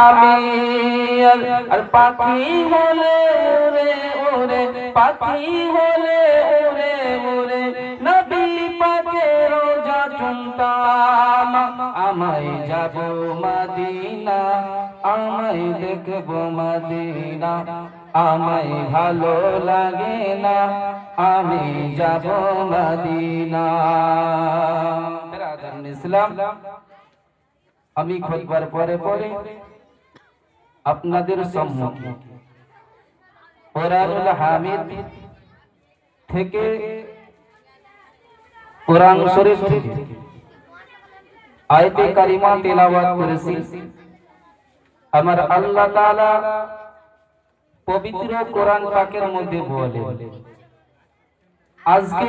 আমি আর- পাখি হলে ওরে ওরে, পাখি হলে ওরে ওরে। নবী পাকের রোজা চুনতাম, আমায় যাব মদিনা, আমায় দেখব মদিনা। আমায় ভালো লাগে না, আমি যাব মদিনা। ইসলাম আমি খুতবার পরে পরে আপনাদের সম্মুখে। কোরআনুল হামিদ থেকে কোরআন শরীফ থেকে আয়াতে কারিমা তেলাওয়াত করেছি। আমার আল্লাহ তাআলা পবিত্র কোরআন পাকের মধ্যে বলে আজকে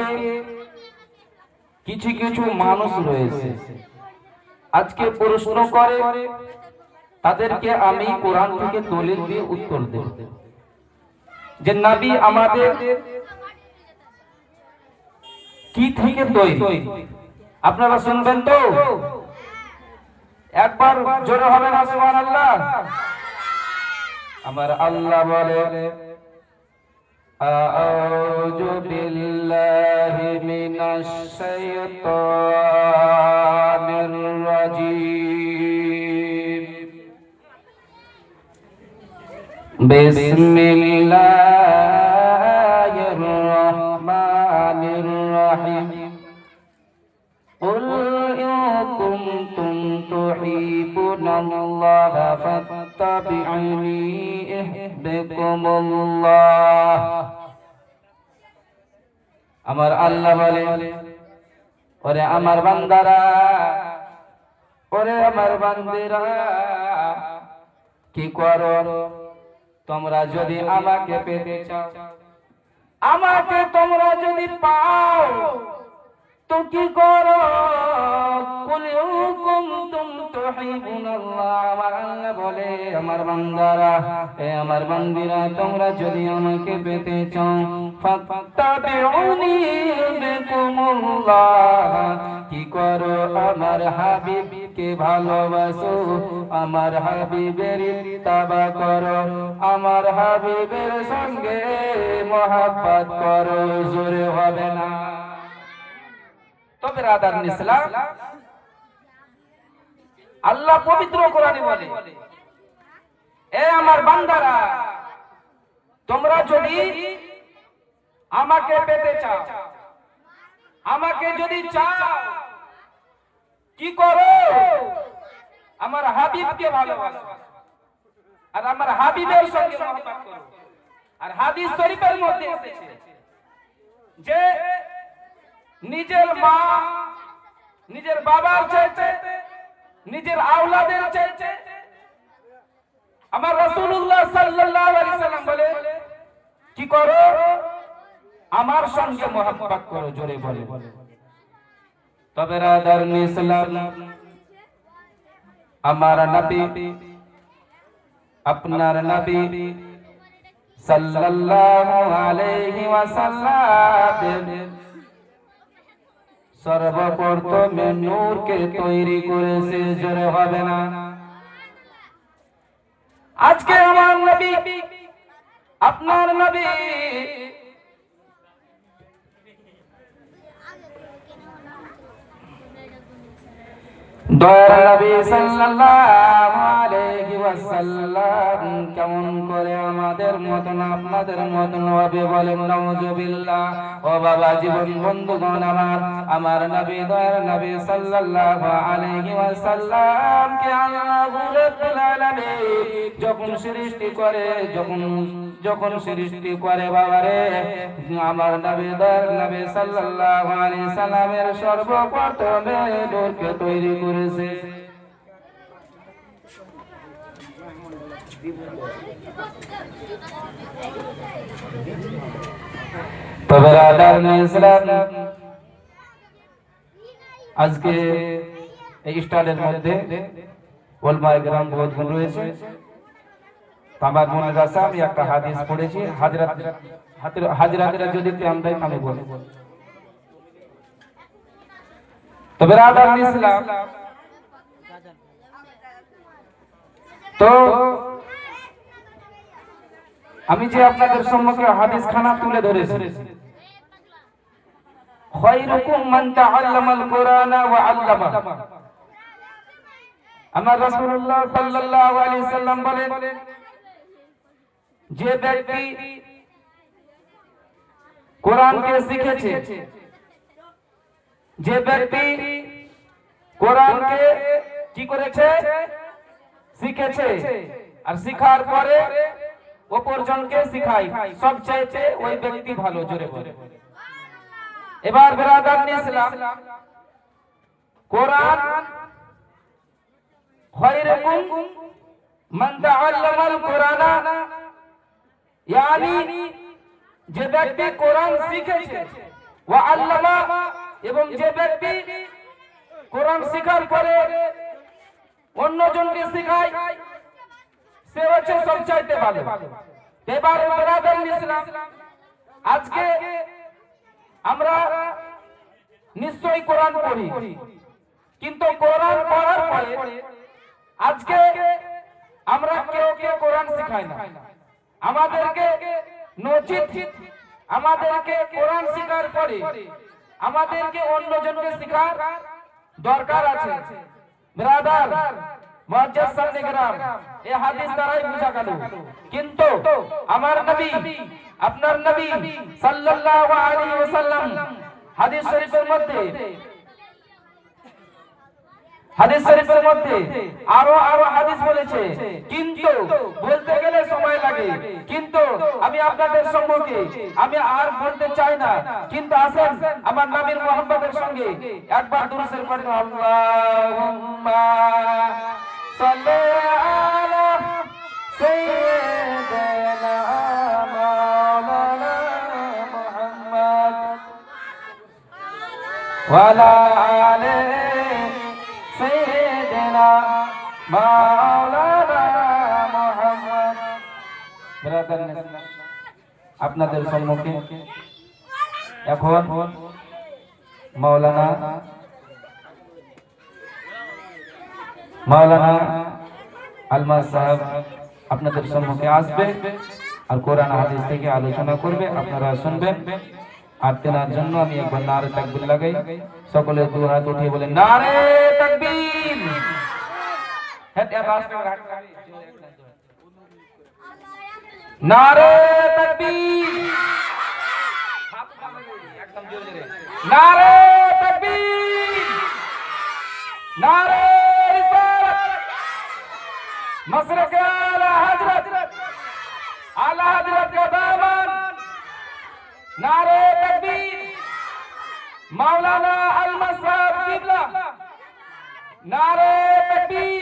কিছু কিছু মানুষ রয়েছে। আজকে প্রশ্ন করে তাদেরকে আমি কোরআন থেকে দলিল দিয়ে উত্তর দেব। যে নাবি আমাদের কি থেকে তৈরি? আপনারা শুনবেন তো? একবার জোরে হবে না সুবহান আল্লাহ আমার আল্লাহ বলে, আউযু বিল্লাহি মিনাশ শাইতান بسم الله الرحمن الرحيم قل إن كنتم تحبون الله فاتبعوني يحببكم الله আমার আল্লাহ বলে ওরে আমার বান্দারা ওরে আমার বান্দিরা কি করো তোমরা যদি আমাকে পেতে চাও আমাকে তোমরা যদি পাও তো কি করো? বলে আমার বান্দারা এ আমার বান্দিরা তোমরা যদি আমাকে পেতে চাও কি করো আমার হাবিবকে ভালোবাসো। আমার হাবিবের তাবা করো। আমার হাবিবের সঙ্গে মহাব্বত করো। জোরে হবে না। তবে রাদার ইসলাম, আল্লাহ পবিত্র কোরআনে বলে, এ আমার বান্দারা, তোমরা যদি আমাকে পেতে চাও, আমাকে যদি চাও কি করো? আমার হাবিবকে ভালোবাসো। আর আমার হাবিবের সঙ্গে আর হাদিস শরীফের মধ্যে এসেছে যে নিজের মা, নিজের বাবার চাইতে, নিজের আওলাদের চাইতে আমার রাসূলুল্লাহ সাল্লাল্লাহু সাল্লাম বলে, কি করো? আমার সঙ্গে মহব্বত করো। জোরে বলে। তবে রাদার ইসলাম আমার নবী, আপনার নবী সাল্লাল্লাহু আলাইহি ওয়াসাল্লাম সর্বপ্রথমে নূরকে তৈরি করেছে, জোরে হবে না। আজকে আমার নবী, আপনার নবী কেমন করে আমাদের মতন আপনাদের মতন হবে বলেন ও বাবা, জীবন আমার আমার নবী, দয়ার নবী সাল্লাল্লাহু আলাইহি যখন সৃষ্টি করে, যখন যখন সৃষ্টি করে বাবারে আমার নবী, দয়ার নবী সাল্লাল্লাহু আলাইহি সর্বপ্রথমে তৈরি করেছে তবে আজকে এই স্টাইলের মধ্যে ওলমায় গ্রাম বহুত রয়েছে। আমার মনে আছে, আমি একটা হাদিস পড়েছি, হাজরাত হাজরাতেরা যদি প্রেম দেয় আমি বলি। তবে রাদার ইসলাম তো আমি যে আপনাদের সম্মুখে হাদিস খানা তুলে ধরেছি। মান তাআল্লামাল কুরআনা ওয়া আল্লামা। আমার রাসূলুল্লাহ সাল্লাল্লাহু আলাইহি বলেন, যে ব্যক্তি কোরআনকে শিখেছে, যে ব্যক্তি কি করেছে? শিখেছে। আর শিখার পরে অপরজনকে শিখাই। সব সবচাইতে ওই ব্যক্তি ভালো, জোরে বলে। এবার বেরাদার ইসলাম কোরআন খয়রুকুম মান তাআল্লামাল কুরআনা। ইয়ানি যে ব্যক্তি কোরআন শিখেছে, ওয়া আল্লামা, এবং যে ব্যক্তি কোরআন শিখার পরে অন্যজনকে শেখায়, সে হচ্ছে সবচাইতে ভালো। এবার বেরাদার ইসলাম, আজকে আমরা নিশ্চয়ই কোরআন পড়ি, কিন্তু কোরআন পড়ার পরে আজকে আমরা কেউ কেউ কোরআন শেখাই না। আমাদেরকে নচিত, আমাদেরকে কোরআন শেখার পরে আমাদেরকে অন্যজনকে শেখার দরকার আছে। ব্রাদার মুআজ্জাজ সামনে গ্রাম এই হাদিস দ্বারাই বোঝা গেল কিন্তু আমার নবী আপনার নবী সাল্লাল্লাহু আলাইহি ওয়াসাল্লাম হাদিস শরীফের মধ্যে হাদিস শরীফের মধ্যে আরও আরও হাদিস বলেছে, কিন্তু বলতে গেলে সময় লাগে। কিন্তু আমি আপনাদের সম্মুখে, আমি আর বলতে চাই না। কিন্তু আসেন আমার নবীর মোহাম্মদের সঙ্গে একবার দুরুসের পড়েন আল্লাহুম্মা সাল্লি আলা সাইয়্যিদিনা মাওলানা মুহাম্মদ। ওয়ালা আলে আপনাদের সম্মুখে এখন মাওলানা মাওলানা আলমাস সাহেব আপনাদের সম্মুখে আসবে আর কোরআন হাদিস থেকে আলোচনা করবে, আপনারা শুনবেন। আর তেনার জন্য আমি একবার নারে তাকবীর লাগাই। সকলে দু হাত উঠিয়ে বলেন, নারে তাকবীর। ہتیا راستے میں گھاٹ کاری نعرے تکبیر۔ نعرے تکبیر۔ نعرے رسالت۔ مشرق اعلی حضرت۔ اعلی حضرت کا دامن۔ نعرے تکبیر۔ مولانا المصعب قبلہ۔ نعرے تکبیر۔